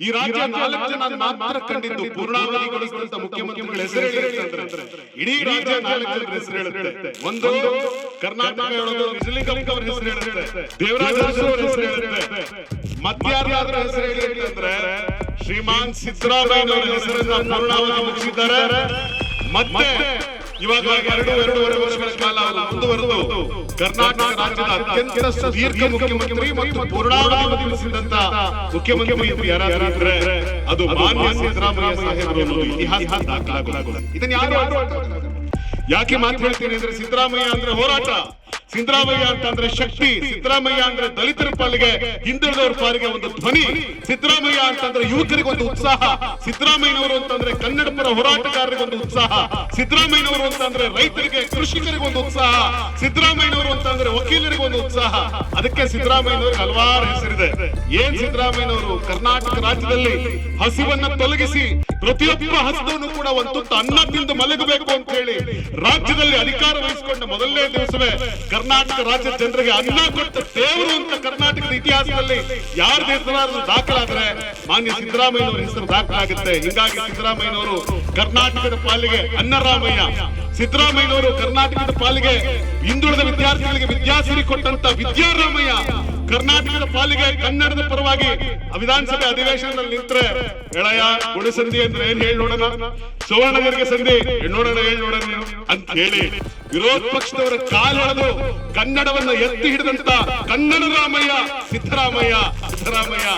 ಈ ರಾಜ್ಯ ನಾಲ್ಕು ಜನ ಮಾತ್ರ ಕಂಡಿದ್ದು ಪೂರ್ಣಾವಧಿಗೊಳಿಸಿದಂತ ಮುಖ್ಯಮಂತ್ರಿಗಳ ಹೆಸರು ಹೇಳಿದ್ರೆ ಇಡೀ ರಾಜ್ಯ ನಾಲ್ಕು ಜನ ಹೆಸರು ಹೇಳುತ್ತೆ. ಒಂದು ಕರ್ನಾಟಕ ಹೇಳೋದು ನಿಜಲಿಂಗಪ್ಪ ಅವರ ಹೆಸರು ಹೇಳುತ್ತೆ. ದೇವರಾಜ ಅರಸು ಅವರ ಹೆಸರು ಹೇಳುತ್ತೆ. ಮತ್ಯಾರ್ಯಾದ್ರ ಹೆಸರು ಹೇಳಿ ಅಂದ್ರೆ ಶ್ರೀಮಾನ್ ಸಿದ್ದರಾಮಯ್ಯ ಅವರ ಹೆಸರನ್ನ ಪೂರ್ಣಾವಧಿ ಮುಗಿಸಿದ್ದಾರೆ. ಮತ್ತೆ ಇವಾಗ ಎರಡು ಎರಡೂವರೆ ವರ್ಷಗಳ ಕಾಲ ಕರ್ನಾಟಕ ರಾಜ್ಯದ ಅತ್ಯಂತ ದೀರ್ಘ ಮುಖ್ಯಮಂತ್ರಿ ಮತ್ತು ಪೂರ್ಣಾವಧಿ ವಹಿಸಿದಂತ ಮುಖ್ಯಮಂತ್ರಿ ಯಾರು ಯಾರಾದ್ರೂ ಅದು ಮಾನ್ಯ ಸಿದ್ದರಾಮಯ್ಯ ಸಾಹೇಬರು ಅನ್ನೋದು ಇತಿಹಾಸ ದಾಖಲಾಗುತ್ತದೆ ಇದನ್ನ ಯಾರು ಯಾಕೆ ಮಾತು ಹೇಳ್ತೀನಿ ಅಂದ್ರೆ ಸಿದ್ದರಾಮಯ್ಯ ಅಂದ್ರೆ ಹೋರಾಟ ಸಿದ್ದರಾಮಯ್ಯ ಅಂತಂದ್ರೆ ಶಕ್ತಿ. ಸಿದ್ದರಾಮಯ್ಯ ಅಂದ್ರೆ ದಲಿತರ ಪಾಲಿಗೆ ಹಿಂದುಳಿದವರ ಪಾಲಿಗೆ ಒಂದು ಧ್ವನಿ. ಸಿದ್ದರಾಮಯ್ಯ ಅಂತಂದ್ರೆ ಯುವಕರಿಗೆ ಒಂದು ಉತ್ಸಾಹ. ಸಿದ್ದರಾಮಯ್ಯನವರು ಅಂತಂದ್ರೆ ಕನ್ನಡ ಪರ ಹೋರಾಟಗಾರರಿಗೆ ಒಂದು ಉತ್ಸಾಹ. ಸಿದ್ದರಾಮಯ್ಯನವರು ಅಂತಂದ್ರೆ ರೈತರಿಗೆ, ಕೃಷಿಕರಿಗೆ ಒಂದು ಉತ್ಸಾಹ. ಸಿದ್ದರಾಮಯ್ಯನವರು ಅಂತಂದ್ರೆ ವಕೀಲರಿಗೆ ಒಂದು ಉತ್ಸಾಹ. ಅದಕ್ಕೆ ಸಿದ್ದರಾಮಯ್ಯನವರಿಗೆ ಹಲವಾರು ಹೆಸರಿದೆ. ಏನ್ ಸಿದ್ದರಾಮಯ್ಯನವರು ಕರ್ನಾಟಕ ರಾಜ್ಯದಲ್ಲಿ ಹಸಿವನ್ನ ತೊಲಗಿಸಿ ಪ್ರತಿಯೊಬ್ಬ ಹಸಿದವನು ಕೂಡ ಒಂದು ತುತ್ತು ಅನ್ನ ತಿಂದು ಮಲಗಬೇಕು ಅಂತ ಹೇಳಿ ರಾಜ್ಯದಲ್ಲಿ ಅಧಿಕಾರ ವಹಿಸಿಕೊಂಡ ಮೊದಲನೇ ದಿವಸವೇ ಕರ್ನಾಟಕ ರಾಜ್ಯದ ಜನರಿಗೆ ಅನ್ನ ಕೊಟ್ಟ ದೇವರು ಅಂತ ಕರ್ನಾಟಕದ ಇತಿಹಾಸದಲ್ಲಿ ಯಾರ ಹೆಸರಾದ್ರೂ ದಾಖಲಾದ್ರೆ ಮಾನ್ಯ ಸಿದ್ದರಾಮಯ್ಯನವರ ಹೆಸರು ದಾಖಲಾಗುತ್ತೆ. ಹಿಂಗಾಗಿ ಸಿದ್ದರಾಮಯ್ಯನವರು ಕರ್ನಾಟಕದ ಪಾಲಿಗೆ ಅನ್ನರಾಮಯ್ಯ. ಸಿದ್ದರಾಮಯ್ಯನವರು ಕರ್ನಾಟಕದ ಪಾಲಿಗೆ ಹಿಂದುಳಿದ ವಿದ್ಯಾರ್ಥಿಗಳಿಗೆ ವಿದ್ಯಾಸಿರಿ ಕೊಟ್ಟಂತ ವಿದ್ಯಾರಾಮಯ್ಯ. ಕರ್ನಾಟಕದ ಪಾಲಿಗೆ ಕನ್ನಡದ ಪರವಾಗಿ ವಿಧಾನಸಭೆ ಅಧಿವೇಶನದಲ್ಲಿ ನಿಂತ್ರೆ ಎಳೆಯ ಗುಣಸಂಧಿ ಅಂದ್ರೆ ಏನ್ ಹೇಳಿ ನೋಡೋಣ? ಸುವರ್ಣಗರಿಗೆ ಸಂಧಿ. ನೋಡೋಣ ಹೇಳಿ ನೋಡೋಣ ಅಂತ ಹೇಳಿ ವಿರೋಧ ಪಕ್ಷದವರ ಕಾಲೆಳೆದು ಕನ್ನಡವನ್ನ ಎತ್ತಿ ಹಿಡಿದಂತ ಕನ್ನಡ ರಾಮಯ್ಯ ಸಿದ್ದರಾಮಯ್ಯ ಸಿದ್ದರಾಮಯ್ಯ.